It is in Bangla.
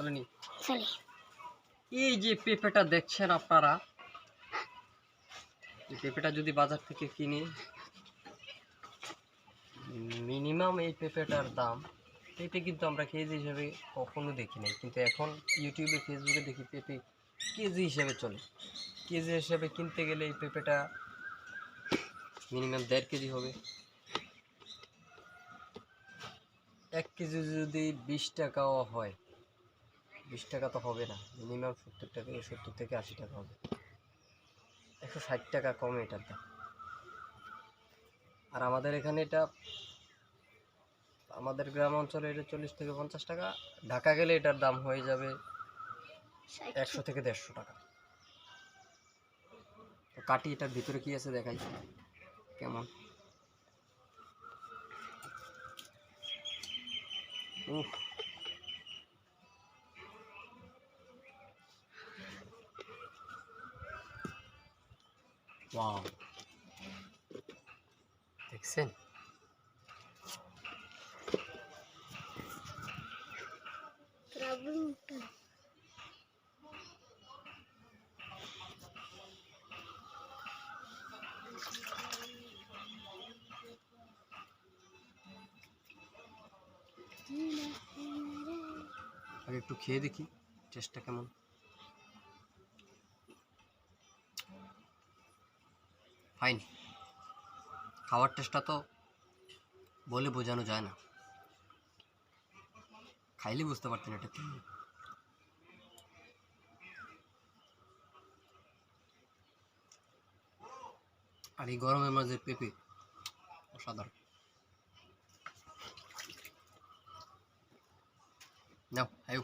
চলেনি? এই যে পেঁপেটা দেখছেন আপনারা এই পেঁপেটা যদি বাজার থেকে কিনি মিনিমাম এই পেঁপেটার দাম পেঁপে কিন্তু আমরা কেজি হিসাবে কখনো দেখি নাই কিন্তু এখন ইউটিউবে ফেসবুকে দেখি পেঁপে কেজি হিসাবে চলে। কেজি হিসাবে কিনতে গেলে এই পেঁপেটা মিনিমাম দেড় কেজি হবে। এক কেজি যদি বিশ টাকাও হয় বিশ টাকা তো হবে না। মিনিমাম সত্তর টাকা সত্তর থেকে আশি টাকা হবে। একশো ষাট টাকা কমে এটার দাম। আর আমাদের এখানে এটা আমাদের গ্রাম অঞ্চলে এটা চল্লিশ থেকে পঞ্চাশ টাকা ঢাকা গেলে এটার দাম হয়ে যাবে একশো থেকে দেড়শো টাকা। তো কাটি এটার ভিতরে কি আছে দেখাই? কেমন? উফ ওয়াও দেখছেন আগে একটু খেয়ে দেখি টেস্টটা কেমন ফাইন খাওয়ার টেস্টটা তো বলে বোঝানো যায় না। খাইলে বুঝতে পারতেন এটা কি। আর এই গরমের মাঝে পেঁপে অসাধারণ। নাও আয়ু